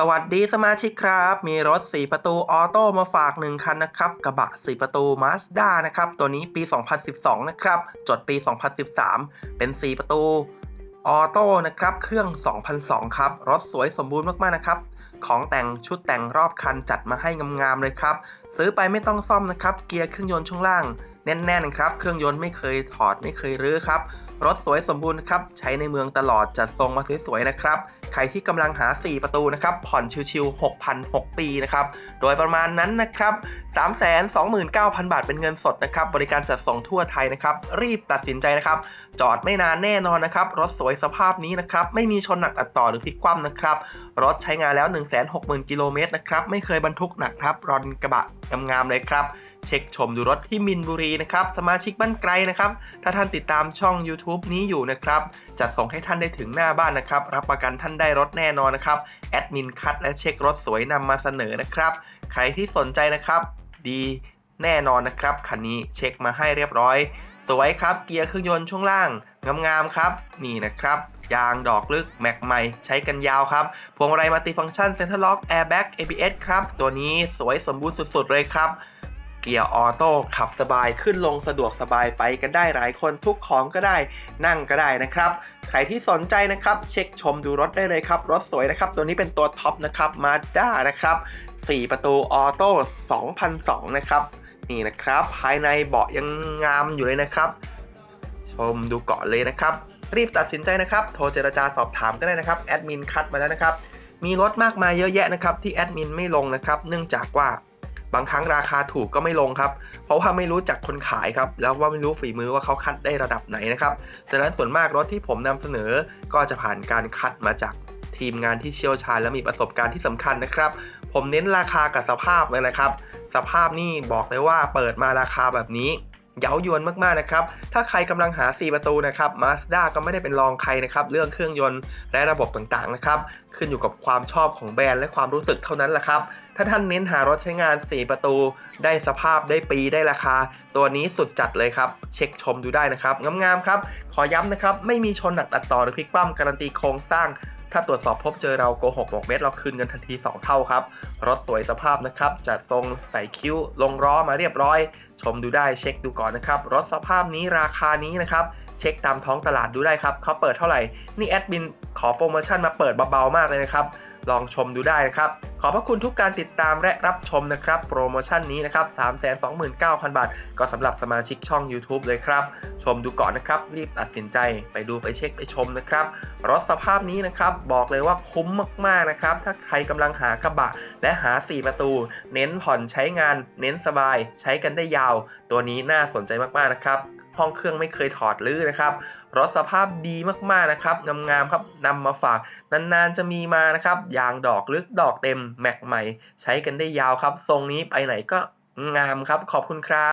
สวัสดีสมาชิกครับ มีรถ 4 ประตูออโต้มาฝาก 1 คันนะครับ กระบะ 4 ประตู Mazda นะครับ ตัวนี้ปี 2012 นะครับ จดปี 2013 เป็น 4 ประตูออโต้นะครับ เครื่อง 2002 ครับ รถสวยสมบูรณ์มาก ๆ นะครับ ของแต่งชุดแต่งรอบคันจัดมาให้งามๆเลยครับ ซื้อไปไม่ต้องซ่อมนะครับ เกียร์เครื่องยนต์ช่วงล่างแน่นๆครับ เครื่องยนต์ไม่เคยถอดไม่เคยรื้อครับ รถสวยสมบูรณ์ครับ ใช้ในเมืองตลอดจัดทรงมาสวยๆนะครับ ใครที่กำลังหา 4 ประตูนะครับ ผ่อนชิวๆ6,006 ปีนะครับ โดยประมาณนั้นนะครับ 329,000 บาทเป็นเงินสดนะครับ บริการจัดส่งทั่วไทยนะครับ รีบตัดสินใจนะครับ จอดไม่นานแน่นอนนะครับ รถสวยสภาพนี้นะครับ ไม่มีชนหนักอัดต่อหรือพลิกคว่ำนะครับ รถใช้งานแล้ว 160,000 กิโลเมตรนะครับ ไม่เคยบรรทุกหนักครับ รอนกระบะงามๆเลยครับ เช็คชมดูรถที่มินบุรีนะครับ สมาชิกบ้านไกลนะครับ ถ้าท่านติดตามช่อง YouTube นี้อยู่นะครับ จัดส่งให้ท่านได้ถึงหน้าบ้านนะครับ รับประกันท่านได้รถแน่นอนนะครับ แอดมินคัดและเช็ครถสวยนำมาเสนอนะครับ ใครที่สนใจนะครับ ดีแน่นอนนะครับ คันนี้เช็คมาให้เรียบร้อย สวยครับ เกียร์เครื่องยนต์ช่วงล่างงามๆครับ นี่นะครับยางดอกลึก แม็กใหม่ ใช้กันยาวครับ พวงมาลัยมัลติฟังก์ชันเซ็นทรัลล็อกแอร์แบ็ก ABS ครับ ตัวนี้สวยสมบูรณ์สุด ๆ เลยครับ เกียร์ออโต้ขับสบายขึ้นลงสะดวกสบายไปกันได้หลายคนทุกของก็ได้นั่งก็ได้นะครับ ใครที่สนใจนะครับเช็คชมดูรถได้เลยครับ รถสวยนะครับ ตัวนี้เป็นตัวท็อปนะครับมาด้านะครับ4 ประตูออโต้2002 นะครับ นี่นะครับ ภายในเบาะยังงามอยู่เลยนะครับ ชมดูก่อนเลยนะครับ รีบตัดสินใจนะครับ โทรเจรจาสอบถามก็ได้นะครับแอดมินคัดมาแล้วนะครับมีรถมากมายเยอะแยะนะครับที่แอดมินไม่ลงนะครับ เนื่องจากว่า บางครั้งราคาถูกก็ไม่ลงครับ เพราะว่าไม่รู้จักคนขายครับ แล้วว่าไม่รู้ฝีมือว่าเขาคัดได้ระดับไหนนะครับฉะนั้นส่วนมากรถที่ผมนำเสนอก็จะผ่านการคัดมาจากทีมงานที่เชี่ยวชาญและมีประสบการณ์ที่สำคัญนะครับ ผมเน้นราคากับสภาพเลยนะครับ สภาพนี่บอกเลยว่าเปิดมาราคาแบบนี้ เย้ายวนมากๆนะครับ ถ้าใครกำลังหา 4 ประตูนะครับ Mazda ก็ไม่ได้เป็นรองใครนะครับ เรื่องเครื่องยนต์และระบบต่างๆนะครับ ขึ้นอยู่กับความชอบของแบรนด์และความรู้สึกเท่านั้นแหละครับ ถ้าท่านเน้นหารถใช้งาน 4 ประตู ได้สภาพได้ปีได้ราคา ตัวนี้สุดจัดเลยครับ เช็คชมดูได้นะครับงามๆครับ ขอย้ำนะครับ ไม่มีชนหนักตัดต่อหรือพลิกคว่ำการันตีโครงสร้างถ้าตรวจสอบพบเจอเราโกหกบอกเม็ดเราคืนเงินทันที 2 เท่าครับ รถสวยสภาพนะครับ จัดทรงใส่คิ้ว ลงล้อมาเรียบร้อย ชมดูได้เช็คดูก่อนนะครับ รถสภาพนี้ราคานี้นะครับ เช็คตามท้องตลาดดูได้ครับเขาเปิดเท่าไหร่ นี่แอดมินขอโปรโมชั่นมาเปิดเบาๆมากเลยนะครับ ลองชมดูได้นะครับ ขอบพระคุณทุกการติดตามและรับชมนะครับ โปรโมชั่นนี้นะครับ 329,000 บาท ก็สำหรับสมาชิกช่อง YouTube เลยครับ ชมดูก่อนนะครับ รีบตัดสินใจไปดูไปเช็คไปชมนะครับ รถสภาพนี้นะครับ บอกเลยว่าคุ้มมากๆนะครับ ถ้าใครกำลังหากระบะและหา 4 ประตู เน้นผ่อนใช้งาน เน้นสบาย ใช้กันได้ยาวาว ตัวนี้น่าสนใจมากๆนะครับ ห้องเครื่องไม่เคยถอดลื้อนะครับรถสภาพดีมากๆนะครับงามๆครับนำมาฝากนานๆจะมีมานะครับยางดอกลึกดอกเต็มแม็กใหม่ ใช้กันได้ยาวครับ ทรงนี้ไปไหนก็งามครับขอบคุณครับ